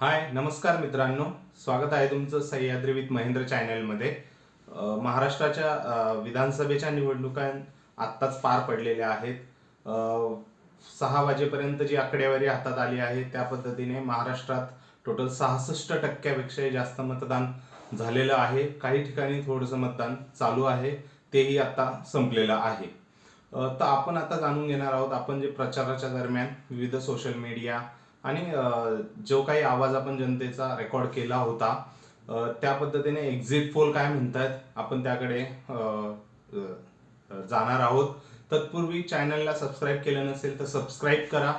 हाय नमस्कार मित्रांनो. स्वागत आहे तुमचं सह्याद्री विथ महेंद्र चॅनलमध्ये. महाराष्ट्राच्या विधानसभेच्या निवडणुका आत्ताच पार पडलेल्या आहेत. सहा वाजेपर्यंत जी आकडेवारी हातात आली आहे त्या पद्धतीने महाराष्ट्रात टोटल सहासष्ट टक्क्यापेक्षाही जास्त मतदान झालेलं आहे. काही ठिकाणी थोडंसं मतदान चालू आहे तेही आता संपलेलं आहे. तर आपण आता जाणून घेणार आहोत आपण जे प्रचाराच्या दरम्यान विविध सोशल मीडिया आणि जो काही आवाज आपण जनतेचा रेकॉर्ड केला होता त्या पद्धतीने एक्झिट पोल काय म्हणतात आपण त्याकडे जाणार आहोत. तत्पूर्वी चॅनलला सबस्क्राईब केलं नसेल तर सबस्क्राईब करा.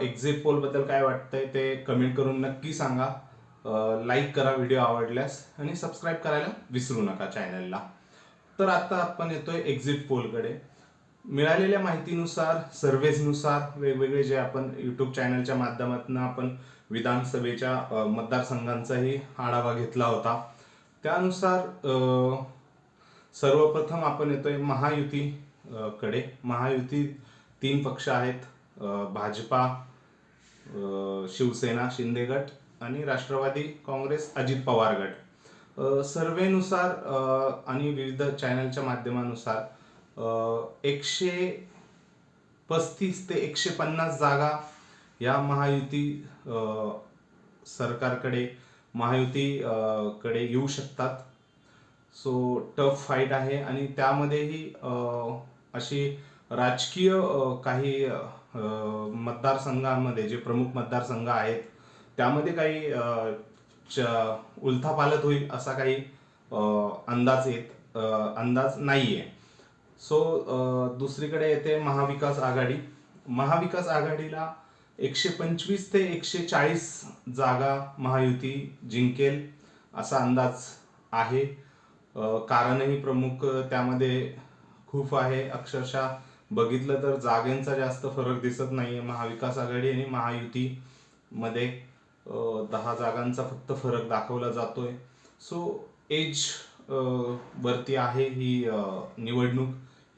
एक्झिट पोलबद्दल काय वाटतंय ते कमेंट करून नक्की सांगा. लाईक करा व्हिडिओ आवडल्यास आणि सबस्क्राईब करायला विसरू नका चॅनलला तर आता आपण येतोय एक्झिट पोलकडे मिळालेल्या माहितीनुसार सर्वेजनुसार वेगवेगळे जे आपण यूट्यूब चॅनलच्या माध्यमातून आपण विधानसभेच्या मतदारसंघांचाही आढावा घेतला होता. त्यानुसार सर्वप्रथम आपण येतोय महायुती कडे. महायुती तीन पक्ष आहेत. भाजपा शिवसेना शिंदे गट आणि राष्ट्रवादी काँग्रेस अजित पवार गट. सर्वेनुसार आणि विविध चॅनलच्या माध्यमानुसार एकशे पस्तीस ते एकशे पन्नास जागा या महायुती सरकारकडे महायुती कडे येऊ शकतात. सो टफ फाईट आहे आणि त्यामध्येही अशी राजकीय काही मतदारसंघांमध्ये जे प्रमुख मतदारसंघ आहेत त्यामध्ये काही च- उलथापालत होईल असा काही अंदाज येत अंदाज नाही आहे सो दुसरीकडे येते महाविकास आघाडी. महाविकास आघाडीला एकशे पंचवीस ते एकशे चाळीस जागा महायुती जिंकेल असा अंदाज आहे. कारणही प्रमुख त्यामध्ये खूप आहे. अक्षरशः बघितलं तर जागेंचा जास्त फरक दिसत नाही आहे महाविकास आघाडी आणि महायुतीमध्ये दहा जागांचा फक्त फरक दाखवला जातोय. सो एज वरती आहे ही निवडणूक.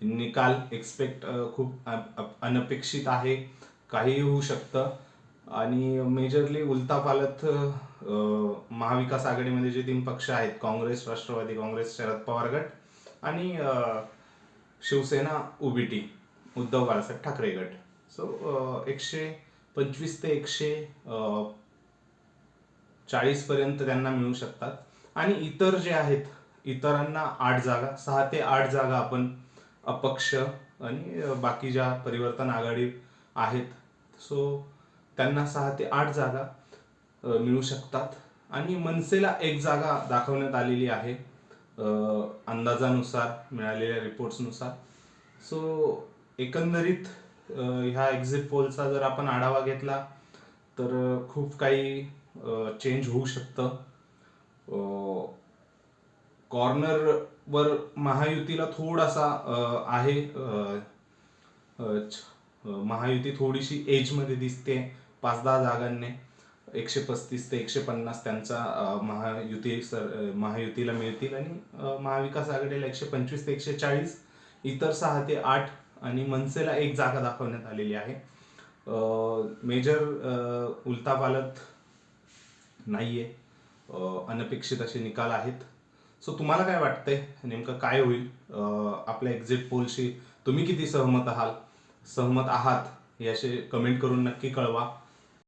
निकाल एक्सपेक्ट खूप अनपेक्षित आहे. काहीही होऊ शकतं. आणि मेजरली उलतापालथ अ, महाविकास आघाडीमध्ये जे तीन पक्ष आहेत काँग्रेस राष्ट्रवादी काँग्रेस शरद पवार गट आणि शिवसेना उबीटी उद्धव बाळासाहेब ठाकरे गट. सो एकशे पंचवीस ते एकशे चाळीसपर्यंत त्यांना मिळू शकतात. आणि इतर जे आहेत इतरांना आठ जागा सहा ते आठ जागा आपण अपक्ष आणि बाकी ज्या परिवर्तन आघाडी आहेत सो त्यांना सहा ते आठ जागा मिळू शकतात. आणि मनसेला एक जागा दाखवण्यात आलेली आहे अंदाजानुसार मिळालेल्या रिपोर्ट्सनुसार सो एकंदरीत ह्या एक्झिट पोलचा जर आपण आढावा घेतला तर खूप काही चेंज होऊ शकतं. कॉर्नर वर महायुतीला थोडासा आहे महायुती थोडीशी एजमध्ये दिसते पाच दहा जागांनी. एकशे पस्तीस ते एकशे पन्नास त्यांचा महायुती सर महायुतीला मिळतील आणि महाविकास आघाडीला एकशे पंचवीस ते एकशे चाळीस इतर सहा ते आठ आणि मनसेला एक जागा दाखवण्यात आलेली आहे. मेजर उलतापालत नाहीये. अनपेक्षित असे निकाल आहेत. सो तुम्हाला काय वाटतंय? नेमकं काय होईल? आपल्या एक्झिट पोलशी तुम्ही किती सहमत आहात सहमत आहात? याचे कमेंट करून नक्की कळवा.